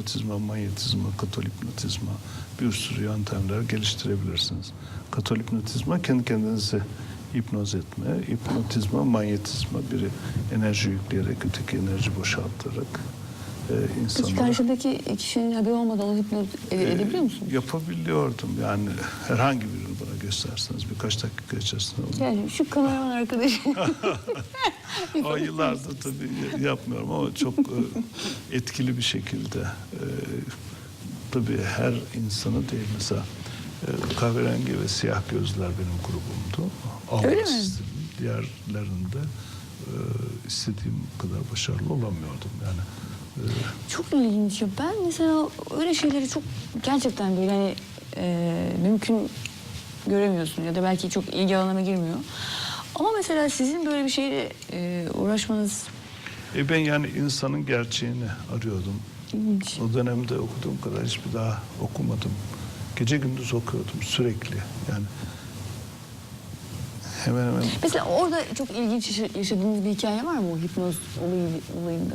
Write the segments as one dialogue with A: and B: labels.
A: hipnotizma, manyetizma, katolipnotizma bir sürü yöntemler geliştirebilirsiniz. Katolipnotizma kendi kendinizi hipnoz etme, hipnotizma, manyetizma biri enerji yükleyerek, öteki enerji boşaltarak e, insanlara...
B: karşıdaki kişinin haberi olmadan onu hipnoz ede- edebiliyor musun?
A: Yapabiliyordum yani herhangi birini bana gösterseniz birkaç dakika içerisinde onu
B: Yani şu kameraman arkadaşı.
A: O yıllardır tabii yapmıyorum ama çok e, etkili bir şekilde e, tabii her insanı değil mesela e, kahverengi ve siyah gözler benim grubumdu.
B: Öyle mi?
A: Diğerlerinde e, istediğim kadar başarılı olamıyordum yani.
B: Çok ilginç. ya. Ben mesela öyle şeyleri çok gerçekten böyle hani e, mümkün göremiyorsun ya da belki çok ilgi alanıma girmiyor. Ama mesela sizin böyle bir şeyle e, uğraşmanız
A: E ben yani insanın gerçeğini arıyordum.
B: ilginç.
A: O dönemde okuduğum kadar hiçbir daha okumadım. Gece gündüz okuyordum sürekli. Yani hemen hemen
B: Mesela orada çok ilginç yaşa- yaşadığınız bir hikaye var mı o hipnoz olayı, olayında?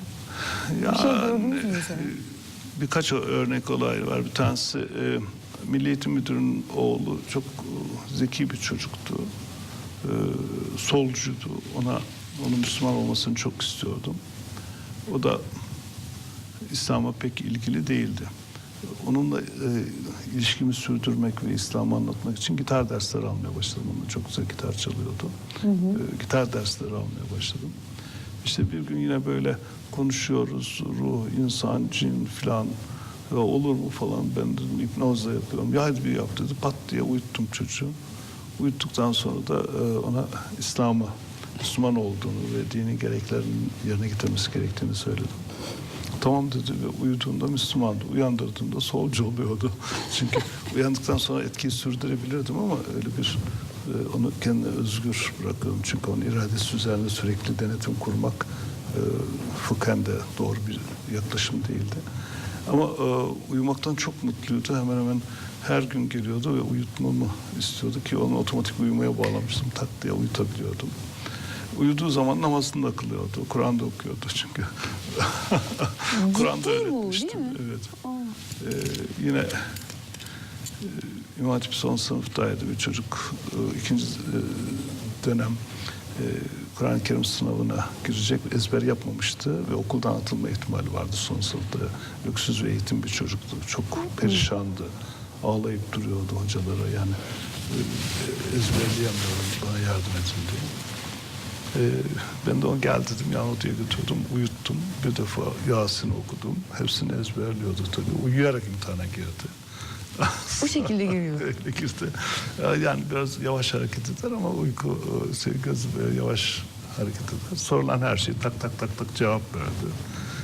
A: Ya,
B: şey gördünüz mü
A: e,
B: mesela?
A: birkaç örnek olay var. Bir tanesi e, Milli Eğitim Müdürü'nün oğlu çok e, zeki bir çocuktu. E, solcuydu. Ona onun Müslüman olmasını çok istiyordum. O da İslam'a pek ilgili değildi. Onunla e, ilişkimi sürdürmek ve İslam'ı anlatmak için gitar dersleri almaya başladım. Onunla çok güzel gitar çalıyordu. E, gitar dersleri almaya başladım. İşte bir gün yine böyle konuşuyoruz. Ruh, insan, cin filan. Olur mu falan ben dedim hipnozla yapıyorum. Ya hadi bir yap dedi. Pat diye uyuttum çocuğu. Uyuttuktan sonra da e, ona İslam'ı, Müslüman olduğunu ve dini gereklerin yerine getirmesi gerektiğini söyledim. Tamam dedi ve uyuduğunda Müslümandı. Uyandırdığında solcu oluyordu. Çünkü uyandıktan sonra etkiyi sürdürebilirdim ama öyle bir onu kendine özgür bırakıyorum. Çünkü onun iradesi üzerinde sürekli denetim kurmak e, fıkhen de doğru bir yaklaşım değildi. Ama e, uyumaktan çok mutluydu. Hemen hemen her gün geliyordu ve uyutmamı istiyordu ki onu otomatik uyumaya bağlamıştım. Tak diye uyutabiliyordum. Uyuduğu zaman namazını da kılıyordu. Kur'an da okuyordu çünkü. Kur'an da öğretmiştim.
B: değil mi?
A: Evet. Ee, yine İmam Hatip son sınıftaydı bir çocuk. Ee, ikinci e, dönem e, Kur'an-ı Kerim sınavına girecek ezber yapmamıştı ve okuldan atılma ihtimali vardı son sınıfta. Öksüz ve eğitim bir çocuktu. Çok perişandı. Ağlayıp duruyordu hocalara yani e, ezberleyemiyorum bana yardım edin diye. Ee, ben de onu gel dedim yan odaya götürdüm, uyuttum. Bir defa Yasin okudum. Hepsini ezberliyordu tabii. Uyuyarak imtihana girdi.
B: Bu şekilde giriyor.
A: Öyle girdi. Yani biraz yavaş hareket eder ama uyku e, gözü böyle yavaş hareket eder. Sorulan her şeyi tak tak tak tak cevap verdi.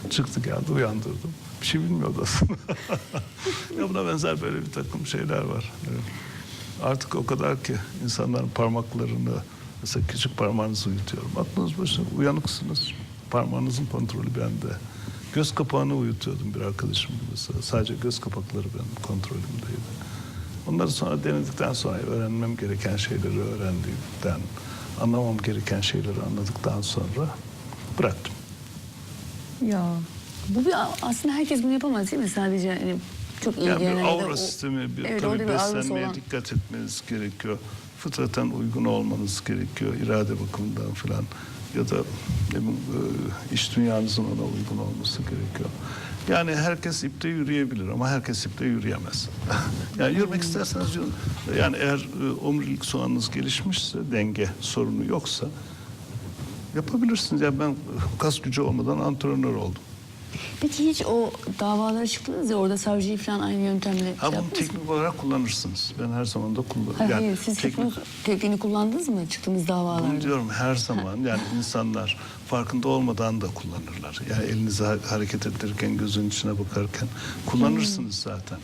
A: Çıktı geldi uyandırdım. Bir şey bilmiyordu aslında. ya buna benzer böyle bir takım şeyler var. Artık o kadar ki insanların parmaklarını mesela küçük parmağınızı uyutuyorum. Aklınız başına uyanıksınız. Parmağınızın kontrolü bende. Göz kapağını uyutuyordum bir arkadaşım mesela. Sadece göz kapakları benim kontrolümdeydi. Onları sonra denedikten sonra öğrenmem gereken şeyleri öğrendikten, anlamam gereken şeyleri anladıktan sonra bıraktım.
B: Ya bu bir aslında herkes bunu yapamaz değil mi? Sadece hani çok
A: Yani
B: ilgilenen
A: bir aura
B: o-
A: sistemi, bir,
B: Evet,
A: tabii
B: bir
A: beslenmeye
B: olan.
A: dikkat etmeniz gerekiyor. Fıtraten uygun olmanız gerekiyor, irade bakımından falan. Ya da e, iş dünyanızın ona uygun olması gerekiyor. Yani herkes ipte yürüyebilir ama herkes ipte yürüyemez. yani yürümek isterseniz yürüyün. Yani eğer e, omurilik soğanınız gelişmişse, denge sorunu yoksa yapabilirsiniz. Yani ben kas gücü olmadan antrenör oldum.
B: Peki hiç o davalara çıktınız ya orada savcıyı falan aynı yöntemle
A: Ha
B: şey
A: bunu
B: yaptınız mı?
A: teknik olarak kullanırsınız. Ben her zaman da kullanırım.
B: Hayır,
A: Yani
B: hayır siz
A: teknik-
B: tekniğini kullandınız mı çıktığınız davalarda?
A: Bunu diyorum her zaman yani insanlar farkında olmadan da kullanırlar. Yani elinizi ha- hareket ettirirken gözün içine bakarken kullanırsınız zaten.